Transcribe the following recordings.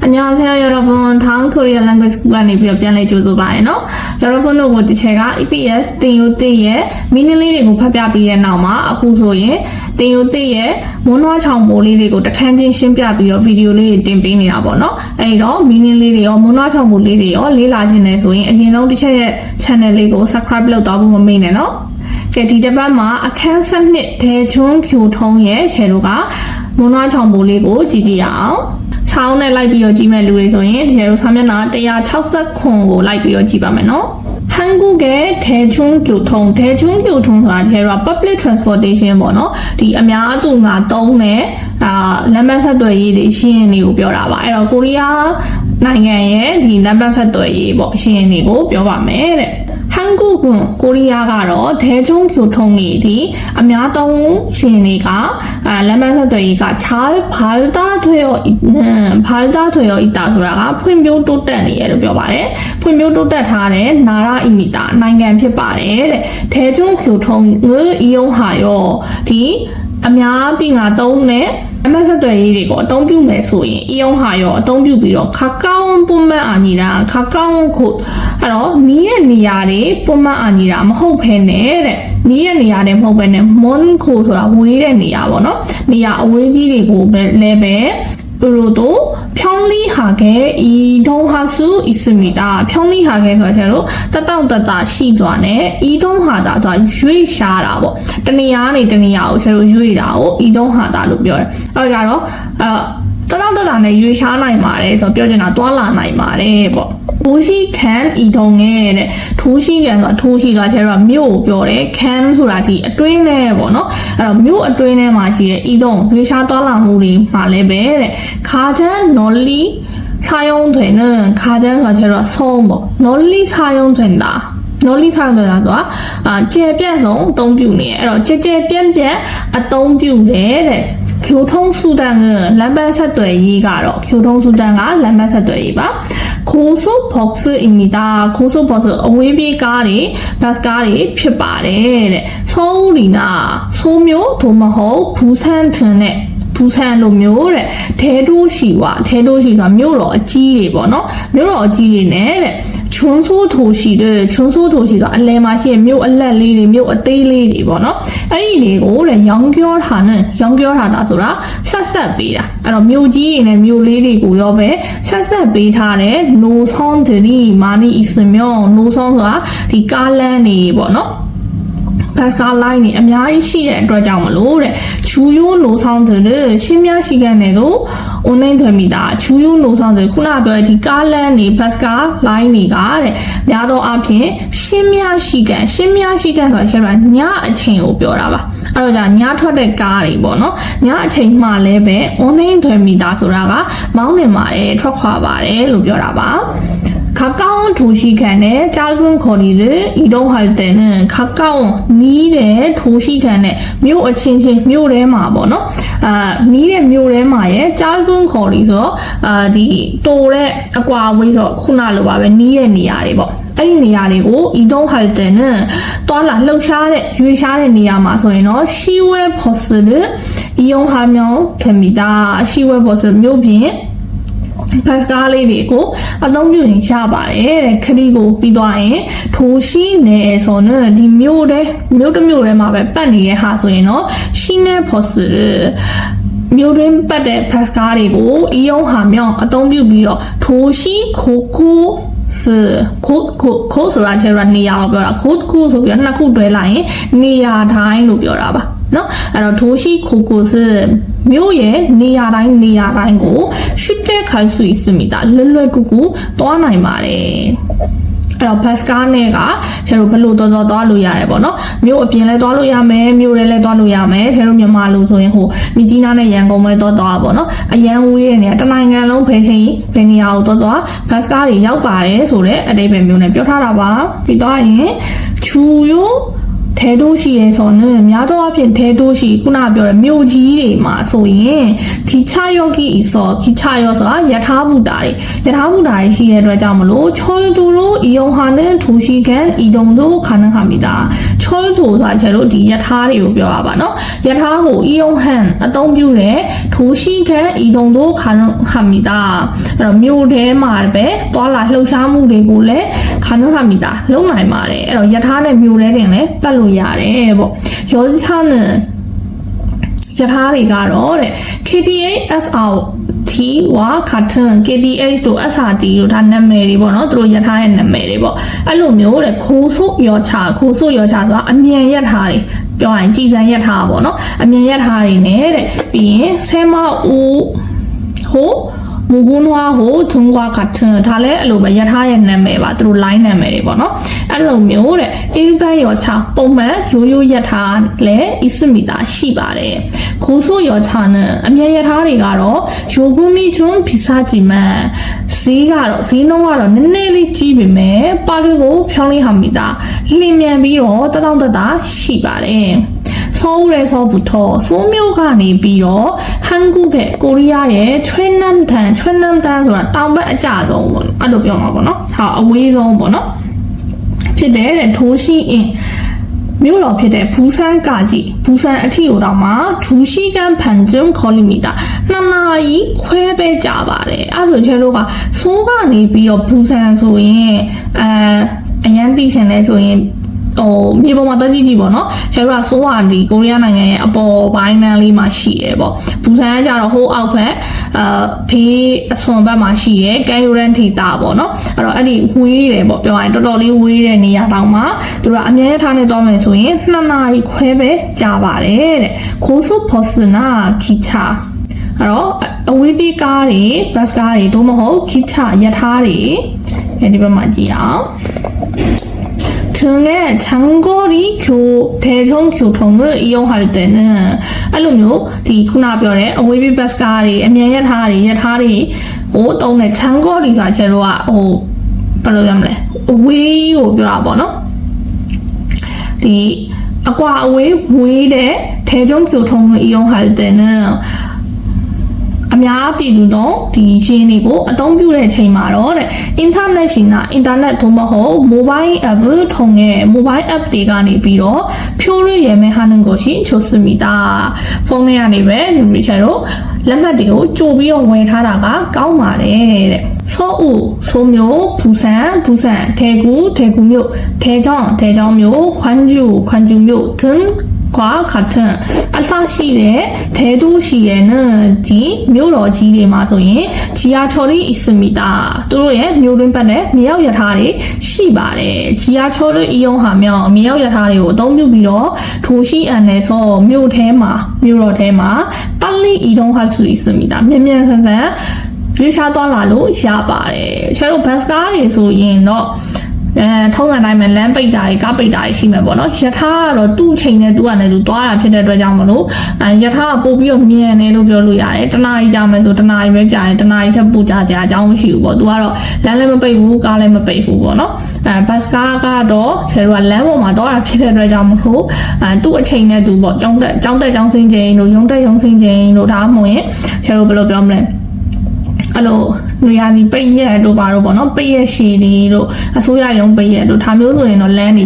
안녕하세요 여러분 다음 코리아 랭귀지 구간에 비어 변해 줘도 봐요နော် 여러분တို့ကိုဒီချက်က EPS တင်ယူတစ်ရဲ့မီနလေးတွေကိုဖတ်ပြပြီးတဲ့နောက်မှာအခုဆိုရင်တင်ယူတစ်ရဲ့မွန်းနွားချောင်ပိုးလေးတွေကိုတခန်းချင်းရှင်းပြပြီးတော့ဗီဒီယိုလေးတွေတင်ပေးနေတာပေါ့နော်အဲဒီတော့မီနလေးတွေရောမွန်းနွားချောင်ပိုးလေးတွေရောလေးလာခြင်းနဲ့ဆိုရင်အရင်ဆုံးဒီချက်ရဲ့ channel လေးကို subscribe လုပ်တော့ဖို့မမေ့နဲ့နော်ကဲဒီတစ်ပတ်မှာအခန်းစနစ်ဒေချွန်းဖြူထုံးရဲ့ခြေတို့ကမွန်းနွားချောင်ပိုးလေးကိုကြည့်ကြည့်ရအောင် ဆောင်းနဲ့လိုက်ပြီးတော့ကြည့်မဲ့လူတွေဆိုရင်ဒီလိုစာမျက်နှာ160ခွန်ကိုလိုက်ပြီးတော့ကြည့်ပါမယ်နော်ဟန်ကူကဒေချုံကျူထုံဒေချုံကျူထုံဆိုတာဒီကတော့ public transportation ပေါ့နော်ဒီအများအသူငါတုံးတဲ့အာလမ်းမဆက်သွယ်ရေးတွေရှင်းရင်တွေကိုပြောတာပါအဲ့တော့ကိုရီးယားနိုင်ငံရဲ့ဒီလမ်းမဆက်သွယ်ရေးပေါ့ရှင်းရင်တွေကိုပြောပါမယ်တဲ့ ဟန်ကူကွန်ကိုရီးယားကတော့ဒဲချုံဖြူထုံကြီးဒီအများသုံးရှင်တွေကအာလမ်းမဆက်သွယ်ရေးကချားဘာလတာထွေရောဘာလတာထွေရောအီတာဆိုတာကဖွံ့ဖြိုးတိုးတက်နေရလို့ပြောပါတယ်ဖွံ့ဖြိုးတိုးတက်ထားတဲ့နာရာအီမီတာနိုင်ငံဖြစ်ပါတယ်တဲ့ဒဲချုံဖြူထုံငွေအီယုံဟာရောဒီ အများပြည်ငါသုံးတဲ့အမဆက်သွယ်ရေးတွေကိုအသုံးပြုမယ်ဆိုရင်အယုံဟာရောအသုံးပြုပြီးတော့ခါကောင်းပုံမှန်အာညီတာခါကောင်းခုအဲ့တော့နီးတဲ့နေရာတွေပုံမှန်အာညီတာမဟုတ်ဘဲနဲ့တဲ့နီးတဲ့နေရာတွေမဟုတ်ဘဲနဲ့မွန်ခိုဆိုတာဝေးတဲ့နေရာပေါ့နော်နေရာအဝေးကြီးတွေကိုပဲလည်းပဲ 으로도 평리하게 이동할 수 있습니다. 평리하게 ဆိုတော့တတောင့်တတရှိစွာနဲ့ 이동하다 ဆိုတာရွေ့ရှားတာပေါ့တနေရာကနေတနေရာကိုကျတော့ရွေ့တာကို 이동하다 လို့ပြောတယ်အဲဒါကတော့အဲတတောင့်တတနဲ့ရွေ့ရှားနိုင်ပါတယ်ဆိုတော့ပြောချင်တာတွာလာနိုင်ပါတယ်ပေါ့ ထိုးရှိ can ဤတုံငဲတဲ့ထိုးရှိကန်ဆိုတာထိုးရှိကကျတော့မြို့ကိုပြောတယ် can ဆိုတာဒီအတွင်းထဲပေါ့နော်အဲ့တော့မြို့အတွင်းထဲမှာရှိတဲ့ဤတုံရွှေရှားတော်လာမှုတွေမှာလည်းပဲတဲ့ခါချန် nolly စာယုံတွေနဲ့ခါချန်ဆိုတာကျတော့ဆုံးပေါ့ nolly စာယုံတွေတာနော်လိဆောင်တယ်လားဆိုတာအာကျေပြန့်ဆုံးအသုံးပြုနေအဲ့တော့ကျေကျေပြန့်ပြန့်အသုံးပြုတယ်တဲ့ကျိုထုံးစုတန်ကလမ်းပန်းဆက်သွယ်ရေးကတော့ကျိုထုံးစုတန်ကလမ်းပန်းဆက်သွယ်ရေးပါ 고속버스입니다 고속버스အဝေးပြေးကားတွေဘတ်စ်ကားတွေဖြစ်ပါတယ်တဲ့서울이나 소묘သို့မဟုတ်부산 등의ဘူဆန်လိုမျိုးတဲ့ဒဲတိုးရှိဝဒဲတိုးရှိဆိုတာမြို့တော်အကြီးတွေပေါ့နော်မြို့တော်အကြီးတွေနဲ့တဲ့ ချွန်းဆိုးထိုရှိတဲ့ချွန်းဆိုးထိုရှိဆိုတာအလဲမှာရှိတဲ့မြို့အလက်လေးတွေမြို့အသေးလေးတွေပေါ့နော်အဲ့ဒီတွေကိုတဲ့ရောင်ပြောထားနဲ့ရောင်ပြောထားတာဆိုတာဆက်ဆက်ပေးတာအဲ့တော့မြို့ကြီးတွေနဲ့မြို့လေးတွေကိုရောပဲဆက်ဆက်ပေးထားတဲ့ no sound ဒီမာနီအစ်စမြော no sound ဆိုတာဒီကားလမ်းတွေပေါ့နော် ဘတ်ကားလိုင်းနေအများကြီးရှိတဲ့အတွက်ကြောင့်မလို့တဲ့ချူယိုးလိုဆောင်တဲ့ရှင်းများရှိကန်တယ်လို့ online ထွင်မိတာချူယိုးလိုဆောင်တဲ့ခုနပြောတဲ့ဒီကားလမ်းနေဘတ်ကားလိုင်းတွေကတဲ့များသောအားဖြင့်ရှင်းများရှိကန်ရှင်းများရှိကန်ဆိုတာချက်ပါညအချိန်ကိုပြောတာပါအဲ့တော့じゃညထွက်တဲ့ကားတွေပေါ့နော်ညအချိန်မှလည်းပဲ online ထွင်မိတာဆိုတာကမောင်းနေပါတယ်ထွက်ခွာပါတယ်လို့ပြောတာပါ 가까운 도시간에 짧은 거리를 이동할 때는 가까운 니의 도시간에 묘 어친친 묘레마 뭐노 아 니의 묘레마의 짧은 거리서 아디 또래 아과 위서 쿠나로 봐ပဲ 니의 နေရာတွေပေါ့အဲ့ဒီနေရာတွေကို 이동할 때는 တွာလာလှုပ်ရှားတဲ့ရွေးရှားတဲ့နေရာမှာဆိုရင်တော့ 시외 버스를 이용하면 됩니다. 시외 버스 묘빈 ဘတ်ကားလေးတွေကိုအသုံးပြုရင်ရပါတယ်တဲ့ခရီးကိုပြီးသွားရင်ထိုရှိနေဆိုတော့ဒီမြို့တဲ့မြို့တစ်မြို့ထဲမှာပဲပတ်နေတဲ့ဟာဆိုရင်တော့ရှိနေဖို့စမြို့တွင်ပတ်တဲ့ဘတ်ကားတွေကိုအီယုံဟာမြောင်းအသုံးပြုပြီးတော့ထိုရှိခိုကိုစခိုခိုခိုဆိုတာကျတော့နေရာကိုပြောတာခိုခိုဆိုပြီးတော့နှစ်ခုတွဲလိုက်ရင်နေရာတိုင်းလို့ပြောတာပါเนาะအဲ့တော့ထိုရှိခိုကိုစ မြို့ရဲ့နေရာတိုင်းနေရာတိုင်းကိုရှိတဲ့ခိုင်ဆူစမိတာလွယ်လွယ်ကူကူသွားနိုင်ပါတယ်အဲ့တော့ bus ကားနဲ့ကကျတို့ဘလို့တော်တော်သွားလို့ရတယ်ပေါ့နော်မြို့အပြင်လည်းသွားလို့ရမယ်မြို့ထဲလည်းသွားလို့ရမယ်ကျတို့မြန်မာလူဆိုရင်ဟိုမြကြီးနားနဲ့ရန်ကုန်ပဲသွားသွားပေါ့နော်အရန်ဝေးတဲ့နေရာတနိုင်ငံလုံးဖယ်ချင်းဖယ်နေရာကိုသွားသွား bus ကားတွေရောက်ပါတယ်ဆိုတော့အတိတ်ပဲမြို့နဲ့ပြောထားတာပါပြီးတော့ရင်ချူယို ထဲတိုးရှိရဲဆိုတော့များသောအားဖြင့်ထဲတိုးရှိခုနကပြောတဲ့မြို့ကြီးတွေမှာဆိုရင်ခိချယောဂီဆိုခိချယောဆိုတာယထာဘုဒ္ဓတွေယထာဘုဒ္ဓတွေရှိတဲ့အတွက်ကြောင့်မလို့ချောတူတို့ဤယုံဟာနဲ့ထူရှိကန်ဤတုံတို့ခါနခါမိတာချောတူဆိုတာကျတော့ဒီယထာတွေကိုပြောရပါနော်ယထာကိုဤယုံဟန်အသုံးပြုတဲ့ထူရှိကန်ဤတုံတို့ခါနခါမိတာအဲ့တော့မြို့ထဲမှာပဲတွာလာလှုပ်ရှားမှုတွေကိုလည်း ခါနခါမိတာလုံနိုင်ပါတယ်အဲ့တော့ယထာနဲ့မြို့ထဲတင်လည်းပတ်လို့ရတယ်ပေါ့ယောချာနဲ့ယထာတွေကတော့တဲ့ KTA SR T ဝါ carton KTH တို့ SRT တို့ဒါနာမည်တွေပေါ့နော်သူတို့ယထာရဲ့နာမည်တွေပေါ့အဲ့လိုမျိုးတဲ့ခိုးဆုပ်ရောချခိုးဆုပ်ရောချဆိုတာအမြန်ယထာတွေပြောရင်ကြည်စံယထာပေါ့နော်အမြန်ယထာတွေနဲ့တဲ့ပြီးရင်ဆဲမဦးဟို မူကွန်းဝါဟိုထုံကွာကထန်ဒါလည်းအဲ့လိုပဲယထာရဲ့နာမည်ပါသူတို့ line နာမည်တွေပေါ့နော်အဲ့လိုမျိုးတဲ့အေးပန်းရောချပုံမှန်ရိုးရိုးယထာလည်းအစ်စမီတာရှိပါတယ်ခိုးဆိုးရောချနဲ့အမြဲယထာတွေကတော့ယိုဂူမီချွန်းဖိစားကြည့်မှန်ဈေးကတော့ဈေးနှုန်းကတော့နည်းနည်းလေးကြီးပေမဲ့ပါရီကို ဖြောင်းလေးဟာမီတာလင်းမြန်ပြီးတော့တတောင့်တတာရှိပါတယ် ဆောဦးရဲဆောဘူးထောဆိုးမျိုးကနေပြီးတော့ဟန်ကူကကိုရီးယားရဲ့ချွဲနမ်တန်ချွဲနမ်တန်ဆိုတာတောင်ဘက်အကျဆုံးပေါ့အဲ့လိုပြောမှာပေါ့နော်ဟာအဝေးဆုံးပေါ့နော်ဖြစ်တယ်တဲ့ထိုးရှိအင်းမြို့တော်ဖြစ်တဲ့ဘူဆန်ကကြီးဘူဆန်အထီကိုတော့မှထူရှိကန်ဖန်ဂျုံခေါ်လီမီတာနှစ်နာရီခွဲပဲကြာပါတယ်အဲ့ဆိုကျတို့ကစိုးကနေပြီးတော့ဘူဆန်ဆိုရင်အဲအရန်တိချင်လဲဆိုရင် ဟိုမြေပေါ်မှာတက်ကြည့်ကြည့်ပေါ့နော်ကျတို့ကဆိုးဟာဒီကိုရီးယားနိုင်ငံရဲ့အပေါ်ပိုင်းနန်းလေးမှာရှိရဲပေါ့ဘူဆန်ကကြတော့ဟိုးအောက်ဘက်အာဖေးအစွန်ဘက်မှာရှိရဲကဲယူရန်ထီတာပေါ့နော်အဲ့တော့အဲ့ဒီဝေးတယ်ပေါ့ပြောရရင်တော်တော်လေးဝေးတဲ့နေရာတောင်မှသူတို့ကအမြဲထားနေတော့မယ်ဆိုရင်နှစ်နာရီခွဲပဲကြာပါတယ်တဲ့ခိုးဆုဖော်စနာခီချာအဲ့တော့အဝေးပြေးကားတွေဘတ်ကားတွေတို့မဟုတ်ခိချယထာတွေအဲဒီဘက်မှာကြည့်အောင် 등의 장거리 교 대중 교통을 이용할 때는 အဲ့လိုမျိုးဒီခုနပြောတဲ့ away bus ကားတွေအမြန်ရထားတွေရထားတွေကိုတုံးတဲ့ 장거리 ဆိုတာကျတော့ဟိုဘယ်လိုပြောမလဲ away ကိုပြောတာပေါ့နော်ဒီအကွာအဝေးဝေးတဲ့대중 교통을 이용할 때는 အများပြည်သူတို့ဒီရင်းတွေကိုအသုံးပြုတဲ့အချိန်မှာတော့တဲ့ internet ရှင်က internet သို့မဟုတ် mobile app ထုံးရဲ့ mobile app တွေကနေပြီးတော့ဖြိုးရရမယ်ဟာနန်ကိုရှိချိုးစမီတာဖုန်းထဲကနေပဲဒီလိုချင်တော့လက်မှတ်တွေကိုကြိုပြီးတော့ဝယ်ထားတာကကောင်းပါတယ်တဲ့ဆောအူဆိုမျိုးဘူဆန်ဘူဆန်ထေကူထေကူမျိုးထေချောင်းထေချောင်းမျိုးခွမ်ကျူခွမ်ကျူမျိုး ကွာခါထန်အစရှိတဲ့ဒေတုရှိရဲ့နဒီမြို့တော်ကြီးတွေမှာဆိုရင်ဂျီယာချော်လီအစ်စမီတာသူတို့ရဲ့မြို့တွင်းပတ်နဲ့မြေရောက်ရထားတွေရှိပါတယ်ဂျီယာချော်လီအီယုံဟာမြောက်မြေရောက်ရထားတွေကိုအသုံးပြုပြီးတော့ထိုရှိအန်နယ်ဆိုမြို့ထဲမှာမြို့တော်ထဲမှာပလီအီဒုံဟာဆူအစ်စမီတာမြ мян ဆန်ဆန်ရွှေရှားသွားလာလို့ရပါတယ်။ကျွန်တော်တို့ဘတ်စကားတွေဆိုရင်တော့ အဲထုံးစံတိုင်းမှာလမ်းပိတ်တာတွေကားပိတ်တာတွေရှိမှာပေါ့နော်ယထာကတော့သူ့ချိန်နဲ့သူ့ကနေသူသွားတာဖြစ်တဲ့အတွက်ကြောင့်မလို့အဲယထာကပို့ပြီးတော့မြန်တယ်လို့ပြောလို့ရတယ်တနားကြီးကြာမယ်ဆိုတနားကြီးပဲကြာရင်တနားကြီးထပ်ပူကြကြအကြောင်းမရှိဘူးပေါ့သူကတော့လမ်းလည်းမပိတ်ဘူးကားလည်းမပိတ်ဘူးပေါ့နော်အဲဘတ်ကားကတော့ဆယ်တို့ကလမ်းပေါ်မှာသွားတာဖြစ်တဲ့အတွက်ကြောင့်မလို့အဲသူ့အချိန်နဲ့သူပေါ့ကျောင်းတက်ကျောင်းတက်ကျောင်းဆင်းချိန်တို့ရုံတက်ရုံဆင်းချိန်တို့ဒါမှမဟုတ်ရင်ဆယ်တို့ဘယ်လိုပြောမလဲ အဲ့လိုနွေရာသီပိတ်ရက်တို့ပါတော့ပေါ့နော်ပိတ်ရက်ရှည်တွေတို့အစိုးရရုံးပိတ်ရက်တို့ဒါမျိုးဆိုရင်တော့လမ်းတွေ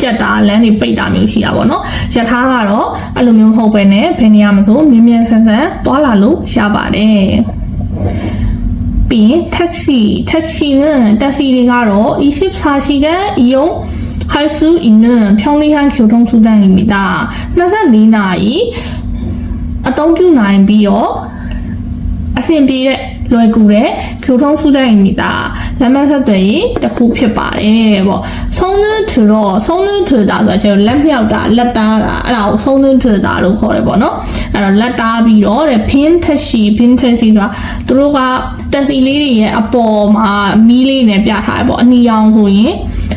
ကြက်တာလမ်းတွေပိတ်တာမျိုးရှိတာပေါ့နော်ရထားကတော့အဲ့လိုမျိုးမဟုတ်ပဲねဘယ်နေရာမှာဆိုမြင်းမြန်ဆန်ဆန်သွားလာလို့ရပါတယ်ပြီးရင် taxi taxi နဲ့ taxi တွေကတော့ e-ship စာရှိတဲ့ယုံ还是一呢，漂亮和沟通负担里面的，那是你哪一？啊，都就难比哦，啊，先比嘞。 လွယ်ကူတဲ့ဖြူထုံးစုတိုင်းမိတာလမ်းမဆက်တွေတစ်ခုဖြစ်ပါတယ်ပေါ့ဆုံးနှထူတော့ဆုံးနှထူတာဆိုတော့ကျွန်တော်လက်မြောက်တာလက်တားတာအဲ့ဒါကိုဆုံးနှထူတာလို့ခေါ်တယ်ပေါ့နော်အဲ့တော့လက်တားပြီးတော့တဲ့ဖင်းသက်ရှိဖင်းသက်ရှိကသူတို့ကတက်စီလေးတွေရဲ့အပေါ်မှာမီးလေးနဲ့ပြထားတယ်ပေါ့အနီရောင်ဆိုရင်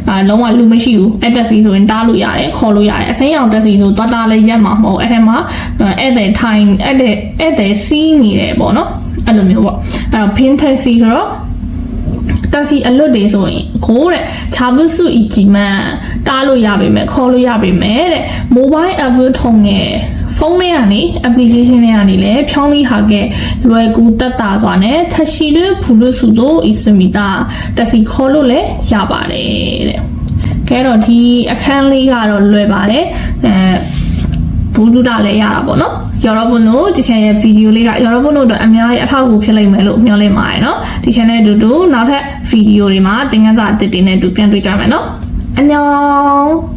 အာလုံးဝလူမရှိဘူးအဲ့တက်စီဆိုရင်တားလို့ရတယ်ခေါ်လို့ရတယ်အစိမ်းရောင်တက်စီဆိုသွားတားလေးရက်မှာမဟုတ်အဲ့ထဲမှာအဲ့တဲ့ time အဲ့တဲ့အဲ့တဲ့စီးနေတယ်ပေါ့နော် အဲ့လိုမျိုးပေါ့အဲ့တော့ Pinterest ဆိုတော့တက်စီအလွတ်တွေဆိုရင်ကိုတဲ့ချာဘူးစုအီဂျီမန်တားလို့ရပါမယ်ခေါ်လို့ရပါမယ်တဲ့ mobile app ထုံငယ်ဖုန်းထဲကနေ application ထဲကနေလည်းဖြောင်းလေးဟာကဲလွယ်ကူတက်တာစွာနဲ့ထရှိလို့ဖူလို့စုတို့ဤစမီတာတက်စီခေါ်လို့လည်းရပါတယ်တဲ့ကဲတော့ဒီအခန်းလေးကတော့လွယ်ပါတယ်အဲ ဘူးလူတာလည်းရတာပေါ့နော်ရောဘုံတို့ဒီ channel ရဲ့ဗီဒီယိုလေးကရောဘုံတို့အတွက်အများကြီးအထောက်အကူဖြစ်လိမ့်မယ်လို့မျှော်လင့်ပါတယ်နော်ဒီ channel အတူတူနောက်ထပ်ဗီဒီယိုတွေမှာသင်ခန်းစာအသစ်တွေနဲ့အတူပြန်တွေ့ကြမယ်နော်အညော